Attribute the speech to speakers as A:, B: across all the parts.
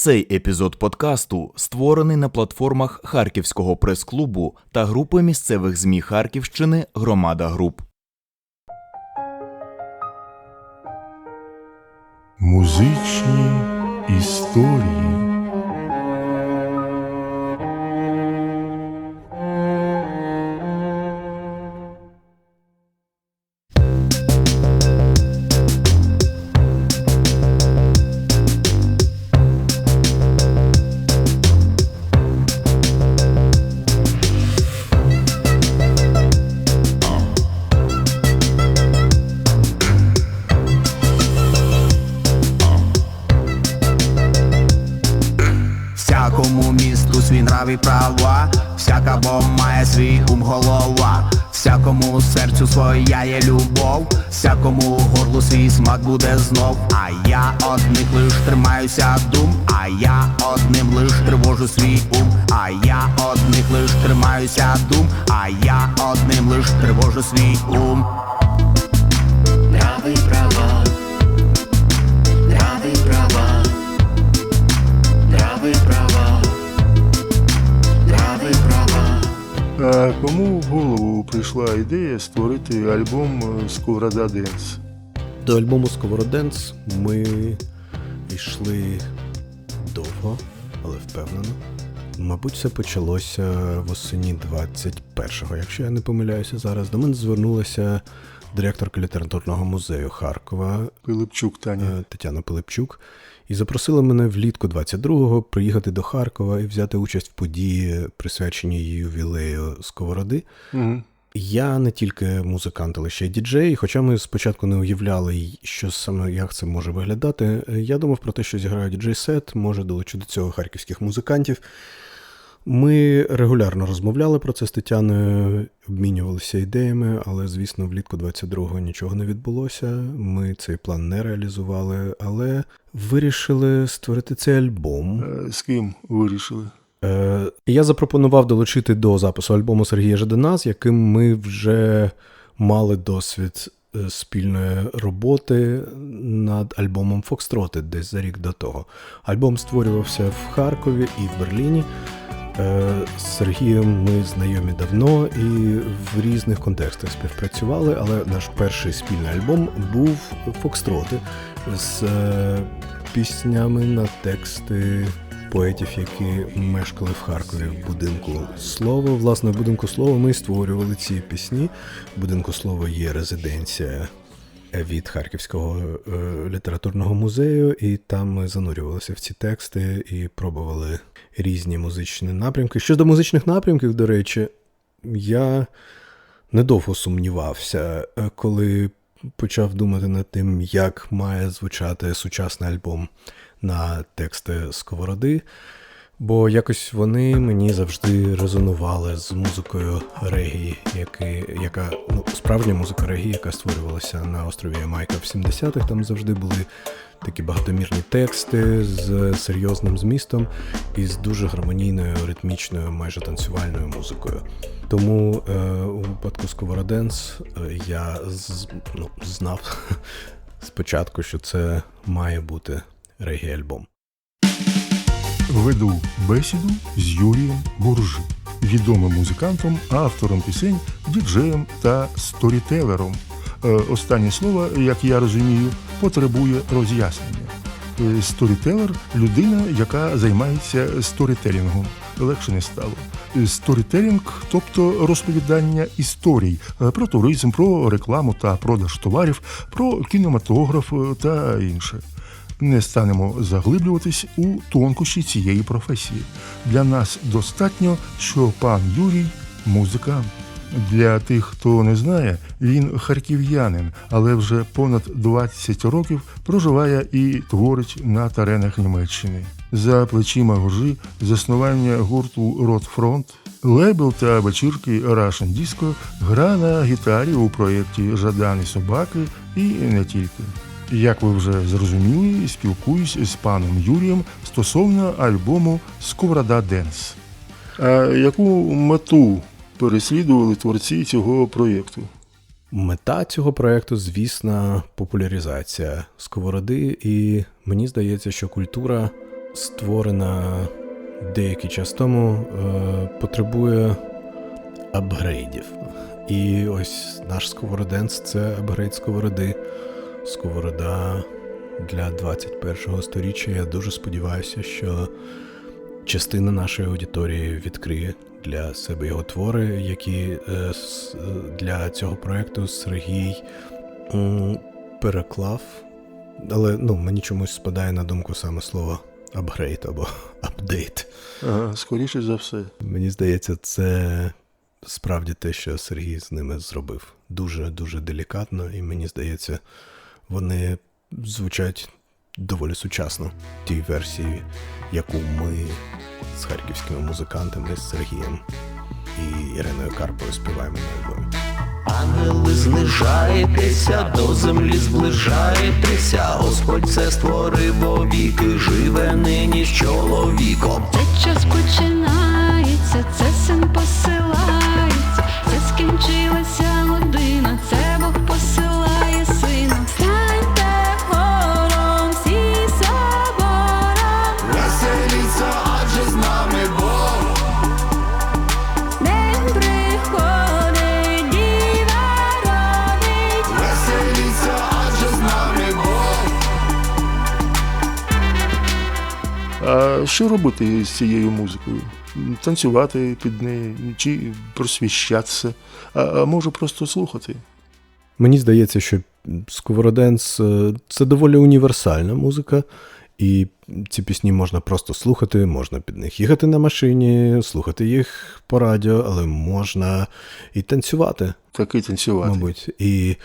A: Цей епізод подкасту створений на платформах Харківського прес-клубу та групи місцевих ЗМІ Харківщини Громада Груп.
B: Музичні історії.
C: І права, всяка бо має свій ум голова, всякому серцю своя є любов, всякому горлу свій смак буде знов. А я одних лиш тримаюся дум, а я одним лиш тривожу свій ум, а я одних лиш тримаюся дум, а я одним лиш тривожу свій ум.
D: Правий правий
B: А кому в голову прийшла ідея створити альбом Сковорода Денс?
E: До альбому Сковороденс ми йшли довго, але впевнено. Мабуть, це почалося восені 21-го, якщо я не помиляюся зараз. До мене звернулася директорка літературного музею Харкова
B: Пилипчук Таня.
E: е, Тетяна Пилипчук і запросила мене влітку 22-го приїхати до Харкова і взяти участь в події, присвяченій ювілею Сковороди.
B: Угу.
E: Я не тільки музикант, але ще й діджей. Хоча ми спочатку не уявляли, що саме як це може виглядати. Я думав про те, що зіграю діджей-сет, може долучу до цього харківських музикантів. Ми регулярно розмовляли про це з Тетяною, обмінювалися ідеями, але, звісно, влітку 22-го нічого не відбулося. Ми цей план не реалізували, але вирішили створити цей альбом.
B: Е, З ким вирішили?
E: Е, я запропонував долучити до запису альбому Сергія Жадана, з яким ми вже мали досвід е, спільної роботи над альбомом Фокстроти десь за рік до того. Альбом створювався в Харкові і в Берліні. Е, З Сергієм ми знайомі давно і в різних контекстах співпрацювали, але наш перший спільний альбом був Фокстроти з е, піснями на тексти поетів, які мешкали в Харкові в будинку слова. Власне, в будинку слова ми створювали ці пісні. В будинку слова є резиденція від Харківського е, літературного музею, і там ми занурювалися в ці тексти і пробували різні музичні напрямки. Щодо музичних напрямків, до речі, я недовго сумнівався, е, коли почав думати над тим, як має звучати сучасний альбом на тексти Сковороди. Бо якось вони мені завжди резонували з музикою регії, які, яка ну, справжня музика регії, яка створювалася на острові Ямайка в 70-х. Там завжди були такі багатомірні тексти з серйозним змістом і з дуже гармонійною, ритмічною, майже танцювальною музикою. Тому е, у випадку Сковороденс я з, ну, знав спочатку, що це має бути регі-альбом.
B: Веду бесіду з Юрієм Буржи, відомим музикантом, автором пісень, діджеєм та сторітелером. Е, Останнє слово, як я розумію, потребує роз'яснення. Е, Сторітелер людина, яка займається сторітелінгом. Легше не стало. Е, Сторітелінг, тобто розповідання історій про туризм, про рекламу та продаж товарів, про кінематограф та інше. Не станемо заглиблюватись у тонкощі цієї професії. Для нас достатньо, що пан Юрій музикант. Для тих, хто не знає, він харків'янин, але вже понад 20 років проживає і творить на теренах Німеччини. За плечима гужі заснування гурту Ротфронт, лейбл та вечірки Russian Disco, гра на гітарі у проєкті Жадани собаки і не тільки. Як ви вже зрозуміли, спілкуюсь з паном Юрієм стосовно альбому Сковорода Денс. А яку мету переслідували творці цього проєкту?
E: Мета цього проєкту, звісно, популяризація сковороди, і мені здається, що культура створена деякий час тому, е, потребує апгрейдів. І ось наш сковороденц це апгрейд сковороди. Сковорода для 21-го сторіччя. Я дуже сподіваюся, що частина нашої аудиторії відкриє для себе його твори, які е, для цього проекту Сергій переклав. Але ну, мені чомусь спадає на думку саме слово апгрейд або апдейт.
B: Ага, скоріше за все.
E: Мені здається, це справді те, що Сергій з ними зробив. Дуже дуже делікатно, і мені здається, вони звучать доволі сучасно в тій версії, яку ми з харківськими музикантами, з Сергієм і Іриною Карпою співаємо на альбомі.
C: Ангели знижаєтеся, до землі зближаєтеся, Господь це створив вовіки, живе нині з чоловіком.
F: Це час починається, це син посилається, це скінчилася
B: що робити з цією музикою? Танцювати під неї чи просвіщатися, а, а може просто слухати.
E: Мені здається, що Сковороденс це доволі універсальна музика, і ці пісні можна просто слухати, можна під них їхати на машині, слухати їх по радіо, але можна і танцювати,
B: Таки танцювати.
E: мабуть. І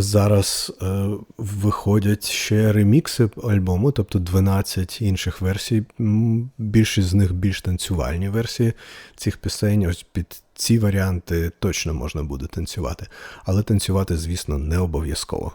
E: зараз е, виходять ще ремікси альбому, тобто 12 інших версій. Більшість з них більш танцювальні версії цих пісень. Ось під ці варіанти точно можна буде танцювати. Але танцювати, звісно, не обов'язково.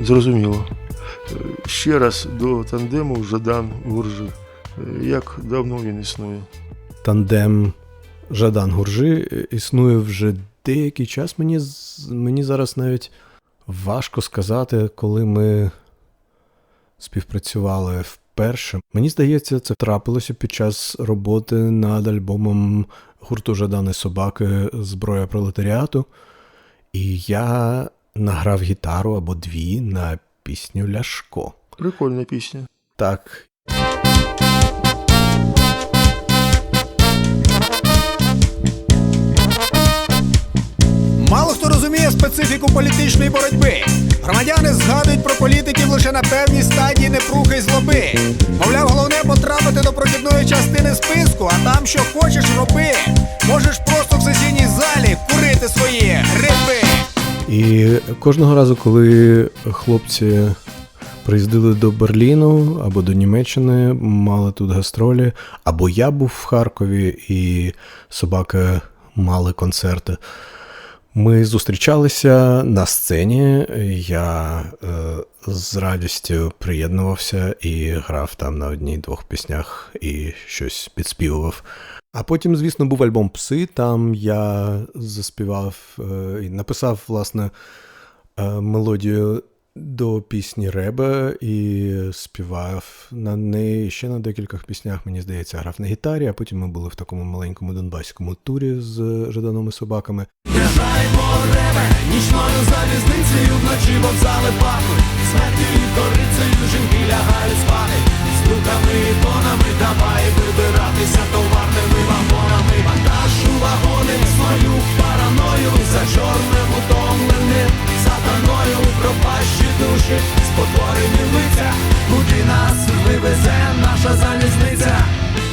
B: Зрозуміло. Ще раз до тандему Жадан Гуржи. Як давно він існує?
E: Тандем Жадан Гуржи е, існує вже деякий час. Мені, мені зараз навіть важко сказати, коли ми співпрацювали вперше. Мені здається, це трапилося під час роботи над альбомом гурту Жадани Собаки Зброя пролетаріату. І я награв гітару або дві на пісню Ляшко.
B: Прикольна пісня.
E: Так,
G: Мало хто розуміє специфіку політичної боротьби. Громадяни згадують про політиків лише на певній стадії непрухи й злоби. Мовляв, головне потрапити до прохідної частини списку, а там що хочеш роби. Можеш просто в сесійній залі курити свої гриби.
E: І кожного разу, коли хлопці приїздили до Берліну або до Німеччини, мали тут гастролі, або я був в Харкові, і собаки мали концерти. Ми зустрічалися на сцені. Я е, з радістю приєднувався і грав там на одній-двох піснях і щось підспівував. А потім, звісно, був альбом Пси. Там я заспівав е, і написав, власне, е, мелодію до пісні Ребе і співав на неї ще на декількох піснях, мені здається, грав на гітарі, а потім ми були в такому маленькому донбаському турі з жаданими собаками.
C: Нічною залізницею вночі вокзали пахнуть Смерті корицею жінки лягають спати. З луками і тонами давай вибиратися товарними вагонами. Вантаж у вагони свою Пропащі спотворені лиця Куди нас вивезе наша залізниця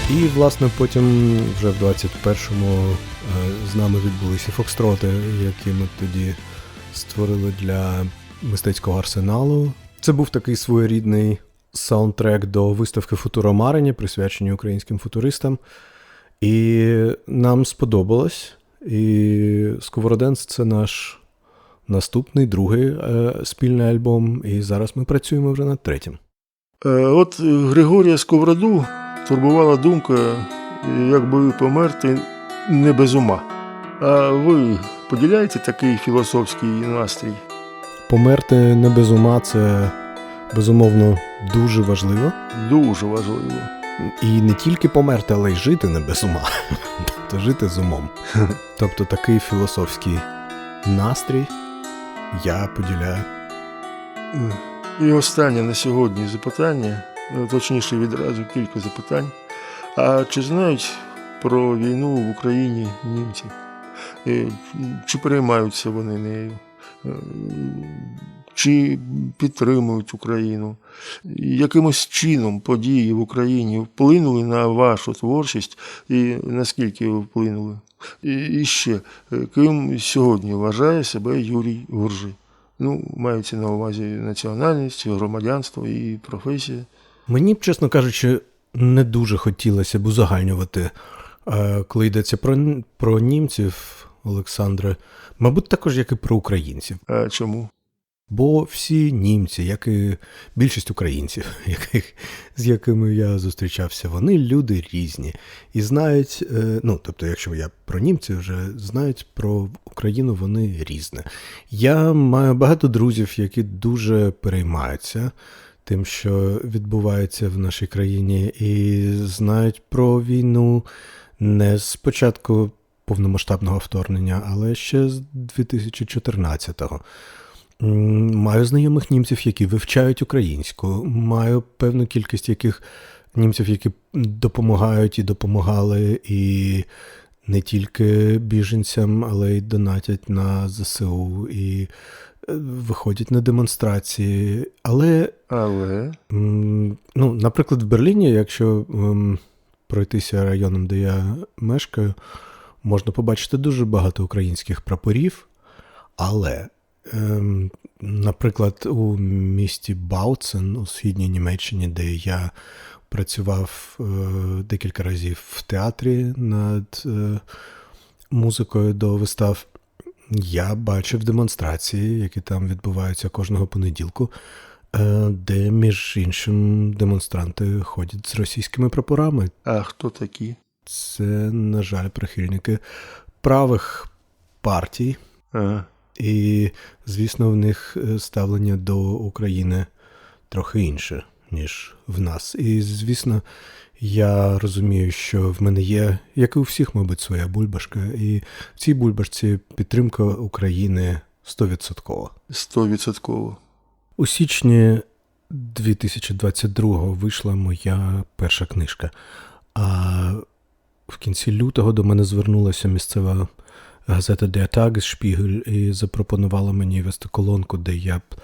E: І, власне, потім вже в 21-му е, з нами відбулися фокстроти, які ми тоді створили для мистецького арсеналу. Це був такий своєрідний саундтрек до виставки Футура Марині, присвячені українським футуристам. І нам сподобалось. І Сковороденс це наш наступний, другий е, спільний альбом. І зараз ми працюємо вже над третім.
B: Е, От Григорія Сковороду турбувала думка, якби померти не без ума. А ви поділяєте такий філософський настрій?
E: Померти не без ума це безумовно дуже важливо.
B: Дуже важливо.
E: І не тільки померти, але й жити не без ума. Тобто жити з умом. Тобто такий філософський настрій я поділяю.
B: І останнє на сьогодні запитання, ну, точніше відразу кілька запитань. А чи знають про війну в Україні німці? Е, Чи переймаються вони нею? Е, Чи підтримують Україну? Якимось чином події в Україні вплинули на вашу творчість і наскільки вплинули? І і ще, е, ким сьогодні вважає себе Юрій Гуржий? Ну, мається на увазі національність, громадянство і професія.
E: Мені б, чесно кажучи, не дуже хотілося б узагальнювати, е, коли йдеться про, про німців, Олександре, мабуть, також як і про українців.
B: А чому?
E: Бо всі німці, як і більшість українців, яких, з якими я зустрічався, вони люди різні і знають, е, ну тобто, якщо я про німців вже знають про Україну, вони різне. Я маю багато друзів, які дуже переймаються тим, що відбувається в нашій країні, і знають про війну не з початку повномасштабного вторгнення, але ще з 2014-го. Маю знайомих німців, які вивчають українську. Маю певну кількість яких німців, які допомагають і допомагали, і не тільки біженцям, але й донатять на ЗСУ, і е, виходять на демонстрації. Але
B: Але
E: Ну, наприклад, в Берліні, якщо ем, пройтися районом, де я мешкаю, можна побачити дуже багато українських прапорів. Але, наприклад, у місті Бауцен у східній Німеччині, де я працював е, декілька разів в театрі над е, музикою до вистав, я бачив демонстрації, які там відбуваються кожного понеділку, е, де, між іншим, демонстранти ходять з російськими прапорами.
B: а хто такі?
E: Це, на жаль, прихильники правих партій,
B: Ага.
E: І, звісно, в них е, ставлення до України трохи інше, ніж в нас. І, звісно, я розумію, що в мене є, як і у всіх, мабуть, своя бульбашка, і в цій бульбашці підтримка України 100%.
B: Стовідсотково.
E: У січні 2022-го вийшла моя перша книжка. А в кінці лютого до мене звернулася місцева газета Der Tagesspiegel і запропонувала мені вести колонку, де я б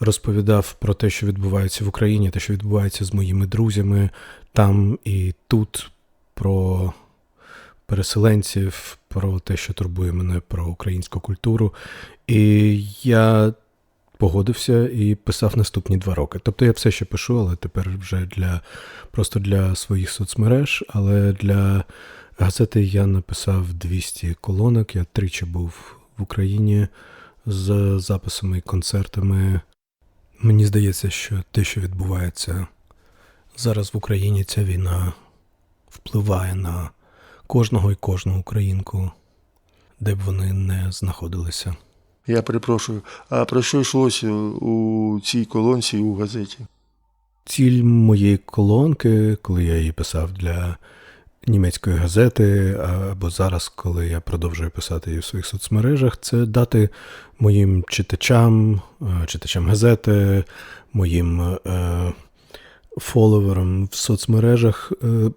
E: розповідав про те, що відбувається в Україні, те, що відбувається з моїми друзями там і тут, про переселенців, про те, що турбує мене про українську культуру. І я погодився і писав наступні два роки. Тобто я все ще пишу, але тепер вже для просто для своїх соцмереж. Але для газети я написав 200 колонок. Я тричі був в Україні з записами і концертами. Мені здається, що те, що відбувається зараз в Україні, ця війна впливає на кожного і кожну українку, де б вони не знаходилися.
B: Я перепрошую. А про що йшлося у цій колонці у газеті?
E: Ціль моєї колонки, коли я її писав для німецької газети, або зараз, коли я продовжую писати її в своїх соцмережах, це дати моїм читачам, е, читачам газети, моїм е, фоловерам в соцмережах е,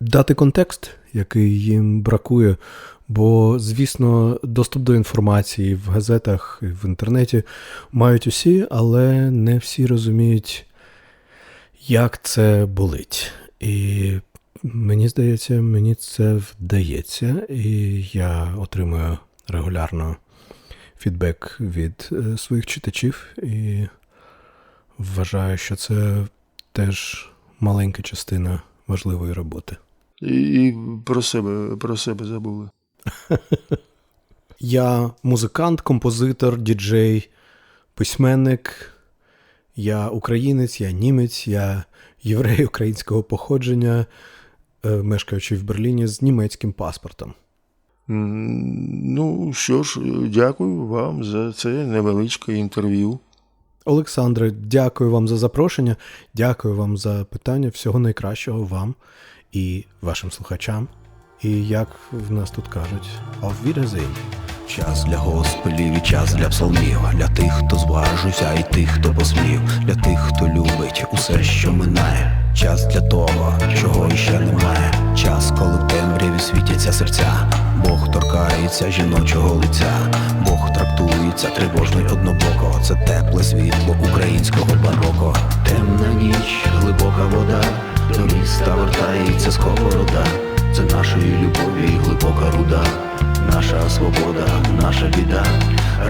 E: дати контекст, який їм бракує. Бо, звісно, доступ до інформації в газетах і в інтернеті мають усі, але не всі розуміють, як це болить. І мені здається, мені це вдається, і я отримую регулярно фідбек від е, своїх читачів, і вважаю, що це теж маленька частина важливої роботи.
B: І, і про себе, про себе забули.
E: Я музикант, композитор, діджей, письменник. Я українець, я німець, я єврей українського походження. Е, мешкаючи в Берліні з німецьким паспортом.
B: Ну що ж, дякую вам за це невеличке інтерв'ю.
E: Олександре, дякую вам за запрошення, дякую вам за питання. Всього найкращого вам і вашим слухачам. І як в нас тут кажуть, auf Wiedersehen.
C: Час для госпелів і час для псалмів, для тих, хто зважився, і тих, хто посмів, для тих, хто любить усе, що минає. Час для того, чого іще немає. Час, коли в темряві світяться серця. Бог торкається жіночого лиця. Бог трактується тривожно й однобоко. Це тепле світло українського бароко. Темна ніч, глибока вода. До міста вертається сковорода. Це нашої любові глибока руда. Наша свобода, наша біда,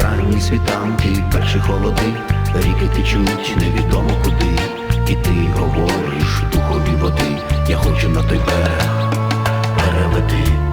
C: ранні світанки, перші холоди, ріки течуть невідомо куди. І ти говориш духові води, я хочу на той берег переведи.